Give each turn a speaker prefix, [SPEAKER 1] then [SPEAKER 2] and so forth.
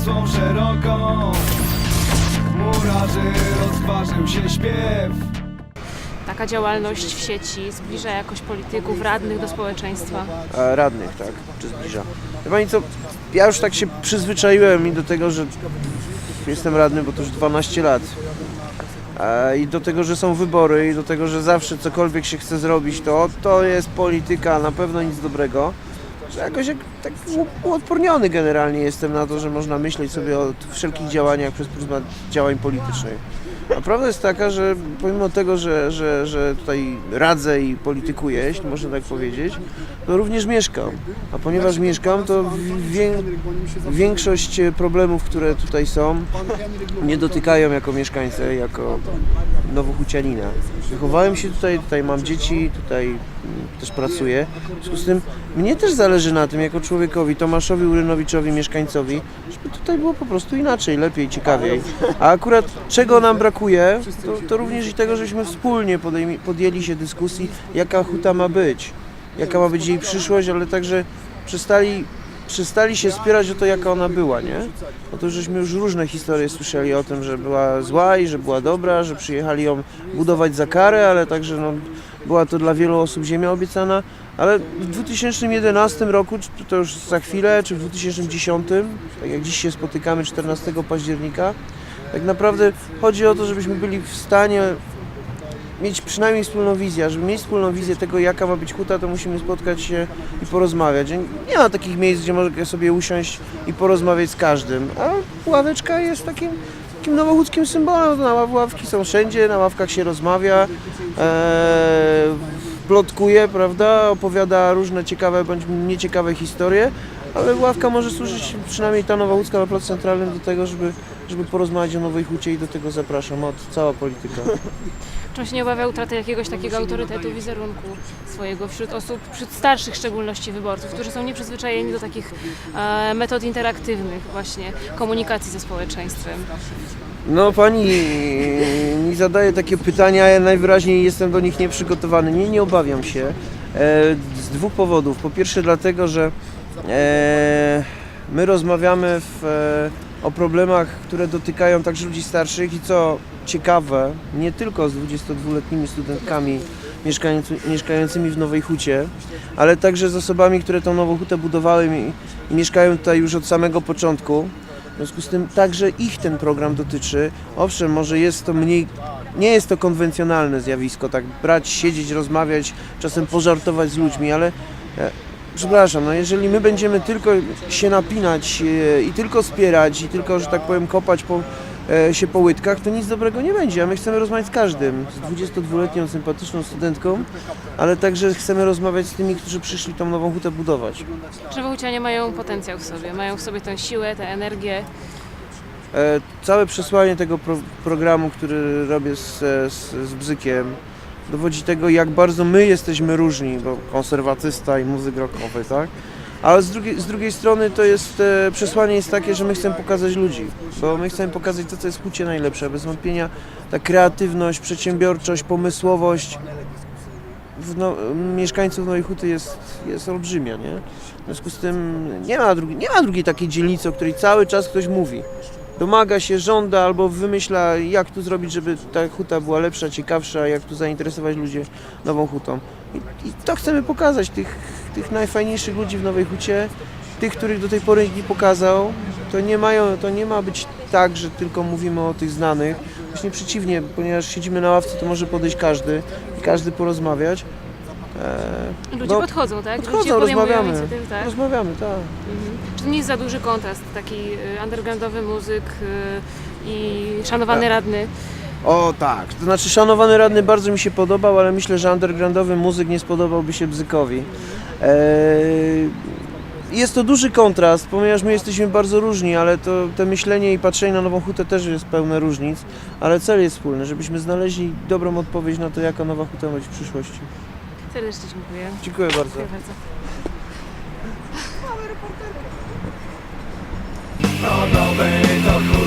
[SPEAKER 1] Wisłą szeroką Murarzy rozważył się śpiew
[SPEAKER 2] Taka działalność w sieci zbliża jakoś polityków, radnych do społeczeństwa.
[SPEAKER 3] e, radnych, tak, czy zbliża. Wie Pani co, ja już tak się przyzwyczaiłem i do tego, że jestem radny, bo to już 12 lat. E, I do tego, że są wybory i do tego, że zawsze cokolwiek się chce zrobić, to to jest polityka, na pewno nic dobrego. Że jakoś jak, tak uodporniony generalnie jestem na to, że można myśleć sobie o wszelkich działaniach przez pryzmat działań politycznych. A prawda jest taka, że pomimo tego, że, że, że tutaj radzę i politykuję, jeśli można tak powiedzieć, to również mieszkam. A ponieważ mieszkam, to wię, większość problemów, które tutaj są, nie dotykają jako mieszkańca, jako nowochucianina. Wychowałem się tutaj, tutaj mam dzieci, tutaj też pracuję. W związku z tym mnie też zależy na tym, jako człowiekowi, Tomaszowi Urynowiczowi, mieszkańcowi, żeby tutaj było po prostu inaczej, lepiej, ciekawiej. A akurat czego nam brakuje, to, to również i tego, żebyśmy wspólnie podejmi, podjęli się dyskusji, jaka huta ma być, jaka ma być jej przyszłość, ale także przestali przestali się spierać o to, jaka ona była, nie? To żeśmy już różne historie słyszeli o tym, że była zła i że była dobra, że przyjechali ją budować za karę, ale także no, była to dla wielu osób ziemia obiecana, ale w 2011 roku, czy to już za chwilę, czy w 2010, tak jak dziś się spotykamy 14 października, tak naprawdę chodzi o to, żebyśmy byli w stanie mieć przynajmniej wspólną wizję, żeby mieć wspólną wizję tego, jaka ma być huta, to musimy spotkać się i porozmawiać. Nie ma takich miejsc, gdzie mogę sobie usiąść i porozmawiać z każdym, a ławeczka jest takim, takim nowochódzkim symbolem. Na ław- ławki są wszędzie, na ławkach się rozmawia, e, plotkuje, prawda, opowiada różne ciekawe bądź nieciekawe historie, ale ławka może służyć, przynajmniej ta nowochódzka na placu centralnym, do tego, żeby, żeby porozmawiać o Nowej Hucie i do tego zapraszam. Od cała polityka.
[SPEAKER 2] Czy on się nie obawia utraty jakiegoś takiego autorytetu, wizerunku swojego wśród osób, wśród starszych w szczególności wyborców, którzy są nieprzyzwyczajeni do takich e, metod interaktywnych właśnie komunikacji ze społeczeństwem?
[SPEAKER 3] No pani mi zadaje takie pytania, ja najwyraźniej jestem do nich nieprzygotowany. Nie, nie obawiam się. E, z dwóch powodów. Po pierwsze dlatego, że e, my rozmawiamy w, e, o problemach, które dotykają także ludzi starszych i co ciekawe, nie tylko z 22-letnimi studentkami mieszkający, mieszkającymi w Nowej Hucie, ale także z osobami, które tą Nową Hutę budowały i, i mieszkają tutaj już od samego początku. W związku z tym także ich ten program dotyczy. Owszem, może jest to mniej, nie jest to konwencjonalne zjawisko, tak brać, siedzieć, rozmawiać, czasem pożartować z ludźmi, ale e, przepraszam, no jeżeli my będziemy tylko się napinać e, i tylko spierać i tylko, że tak powiem, kopać po, e, się po łydkach, to nic dobrego nie będzie, a my chcemy rozmawiać z każdym, z 22-letnią sympatyczną studentką, ale także chcemy rozmawiać z tymi, którzy przyszli tą nową hutę budować.
[SPEAKER 2] Czy Wołcianie mają potencjał w sobie, mają w sobie tę siłę, tę energię?
[SPEAKER 3] E, Całe przesłanie tego pro programu, który robię z, z, z Bzykiem, dowodzi tego, jak bardzo my jesteśmy różni, bo konserwatysta i muzyk rockowy, tak? Ale z drugiej, z drugiej strony to jest, e, przesłanie jest takie, że my chcemy pokazać ludzi, bo my chcemy pokazać to, co jest w hucie najlepsze. Bez wątpienia ta kreatywność, przedsiębiorczość, pomysłowość w no, mieszkańców Nowej Huty jest, jest olbrzymia, nie? W związku z tym nie ma, drugi, nie ma drugiej takiej dzielnicy, o której cały czas ktoś mówi. Domaga się, żąda albo wymyśla, jak tu zrobić, żeby ta huta była lepsza, ciekawsza, jak tu zainteresować ludzi nową hutą. I, i to chcemy pokazać, tych, tych najfajniejszych ludzi w Nowej Hucie, tych, których do tej pory nie pokazał. To nie, mają, to nie ma być tak, że tylko mówimy o tych znanych. Właśnie przeciwnie, ponieważ siedzimy na ławce, to może podejść każdy i każdy porozmawiać. Eee,
[SPEAKER 2] Ludzie
[SPEAKER 3] No,
[SPEAKER 2] podchodzą, tak?
[SPEAKER 3] podchodzą,
[SPEAKER 2] Ludzie
[SPEAKER 3] rozmawiamy.
[SPEAKER 2] tak?
[SPEAKER 3] Rozmawiamy, tak.
[SPEAKER 2] Mhm. Czy to nie jest za duży kontrast, taki y, undergroundowy muzyk y, i szanowany
[SPEAKER 3] Tak.
[SPEAKER 2] radny?
[SPEAKER 3] O tak, to znaczy szanowany radny bardzo mi się podobał, ale myślę, że undergroundowy muzyk nie spodobałby się Bzykowi. Eee, jest to duży kontrast, ponieważ my jesteśmy bardzo różni, ale to te myślenie i patrzenie na Nową Hutę też jest pełne różnic, ale cel jest wspólny, żebyśmy znaleźli dobrą odpowiedź na to, jaka Nowa Huta ma być w przyszłości.
[SPEAKER 2] Serdecznie dziękuję.
[SPEAKER 3] Dziękuję bardzo.
[SPEAKER 2] Dziękuję bardzo.
[SPEAKER 1] No nowej to hucie są słowa